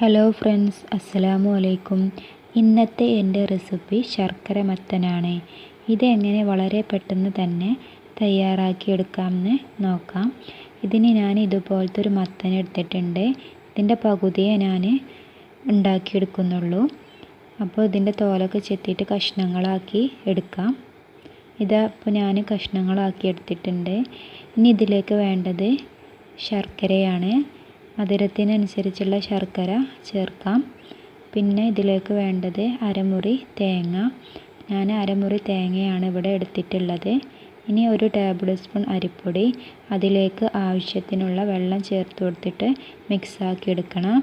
Hello friends അസ്സലാമു അലൈക്കും ഇന്നത്തെ എന്റെ റെസിപ്പി ശർക്കര മത്തനാണ്. ഇതെങ്ങനെ വളരെ പെട്ടെന്ന് തന്നെ തയ്യാറാക്കിയെടുക്കാമെന്ന് നോക്കാം. ഇതിന് ഞാൻ ഇതുപോലത്തെ ഒരു മത്തൻ എടുത്തിട്ടുണ്ട്. ഇതിന്റെ പകുതിയെ ഞാൻ ഉണ്ടാക്കിയെടുക്കുന്നുള്ളൂ. അപ്പോൾ ഇതിന്റെ തോലൊക്കെ ചെത്തിയിട്ട് കഷ്ണങ്ങളാക്കി എടുക്കാം. ഇതാ ഇപ്പോൾ ഞാൻ കഷ്ണങ്ങളാക്കി എടുത്തിട്ടുണ്ട്. ഇനി ഇതിലേക്ക് വേണ്ടത് ശർക്കരയാണ്. മധുരത്തിനനുസരിച്ചുള്ള ശർക്കര ചേർക്കാം. പിന്നെ ഇതിലേക്ക് വേണ്ടത് അരമുറി തേങ്ങ. ഞാൻ അരമുറി തേങ്ങയാണ് ഇവിടെ എടുത്തിട്ടുള്ളത്. ഇനി ഒരു ടേബിൾ സ്പൂൺ അരിപ്പൊടി. അതിലേക്ക് ആവശ്യത്തിനുള്ള വെള്ളം ചേർത്ത് കൊടുത്തിട്ട് മിക്സാക്കി എടുക്കണം.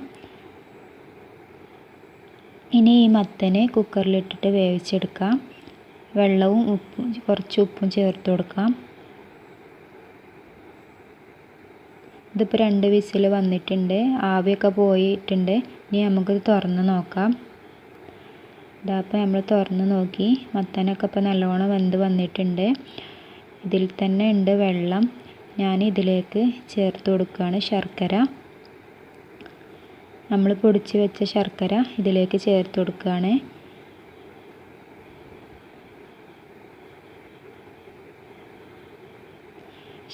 ഇനി ഈ മത്തനെ കുക്കറിലിട്ടിട്ട് വേവിച്ചെടുക്കാം. വെള്ളവും ഉപ്പും കുറച്ച് ഉപ്പും ചേർത്ത് കൊടുക്കാം. ഇതിപ്പോൾ രണ്ട് വിസിൽ വന്നിട്ടുണ്ട്. ആവിയൊക്കെ പോയിട്ടുണ്ട്. ഇനി നമുക്കിത് തുറന്ന് നോക്കാം. ഇതാ അപ്പോൾ നമ്മൾ തുറന്ന് നോക്കി. മത്തനൊക്കെ ഇപ്പോൾ നല്ലോണം വെന്ത് വന്നിട്ടുണ്ട്. ഇതിൽ തന്നെ ഉണ്ട് വെള്ളം. ഞാൻ ഇതിലേക്ക് ചേർത്ത് കൊടുക്കുകയാണ് ശർക്കര. നമ്മൾ പൊടിച്ച് വെച്ച ശർക്കര ഇതിലേക്ക് ചേർത്ത് കൊടുക്കുകയാണ്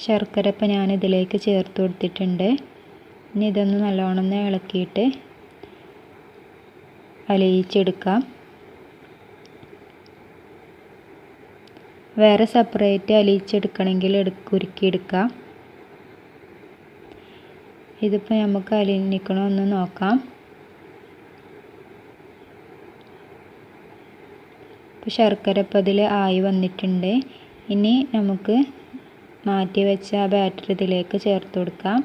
ശർക്കര ഇപ്പം ഞാൻ ഇതിലേക്ക് ചേർത്ത് കൊടുത്തിട്ടുണ്ട്. ഇനി ഇതൊന്ന് നല്ലോണം ഒന്ന് ഇളക്കിയിട്ട് അലിയിച്ചെടുക്കാം. വേറെ സെപ്പറേറ്റ് അലിയിച്ചെടുക്കണമെങ്കിൽ ഉരുക്കിയെടുക്കാം. ഇതിപ്പോൾ നമുക്ക് അലിഞ്ഞിക്കണോ എന്ന് നോക്കാം. ഇപ്പോൾ ശർക്കര ഇപ്പം ഇതിൽ ആയി വന്നിട്ടുണ്ട്. ഇനി നമുക്ക് മാറ്റി വെച്ച ബാറ്റർ ഇതിലേക്ക് ചേർത്ത് കൊടുക്കാം.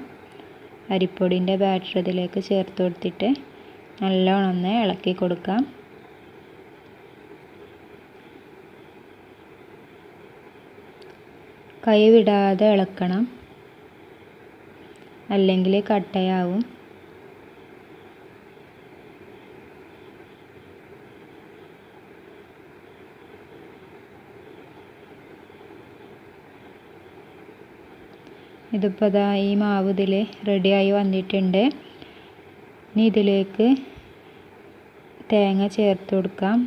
അരിപ്പൊടിന്റെ ബാറ്റർ ഇതിലേക്ക് ചേർത്ത് കൊടുത്തിട്ട് നല്ലോണം ഒന്ന് ഇളക്കി കൊടുക്കാം. കൈവിടാതെ ഇളക്കണം. അല്ലെങ്കിൽ കട്ടയാവും. ഇതിപ്പോൾ ഇതാ ഈ മാവ് ഇതിൽ റെഡിയായി വന്നിട്ടുണ്ട്. ഇനി ഇതിലേക്ക് തേങ്ങ ചേർത്ത് കൊടുക്കാം.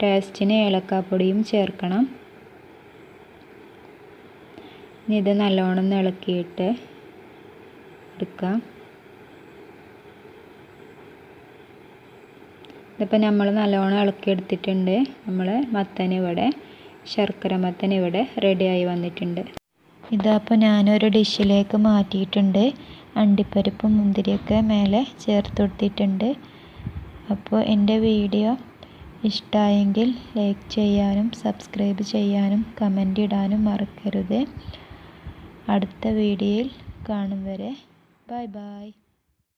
ടേസ്റ്റിന് ഏലക്കാപ്പൊടിയും ചേർക്കണം. ഇനി ഇത് നല്ലോണം ഇളക്കിയിട്ട് എടുക്കാം. ഇതിപ്പോൾ നമ്മൾ നല്ലോണം ഇളക്കിയെടുത്തിട്ടുണ്ട്. നമ്മൾ മത്തൻ ഇവിടെ ശർക്കര മത്തൻ ഇവിടെ റെഡിയായി വന്നിട്ടുണ്ട്. ഇതപ്പോൾ ഞാനൊരു ഡിഷിലേക്ക് മാറ്റിയിട്ടുണ്ട്. അണ്ടിപ്പരിപ്പും മുന്തിരിയൊക്കെ മേലെ ചേർത്ത് കൊടുത്തിട്ടുണ്ട്. അപ്പോൾ എന്റെ വീഡിയോ ഇഷ്ടമായെങ്കിൽ ലൈക്ക് ചെയ്യാനും സബ്സ്ക്രൈബ് ചെയ്യാനും കമന്റ് ഇടാനും മറക്കരുത്. അടുത്ത വീഡിയോയിൽ കാണും വരെ. Bye bye.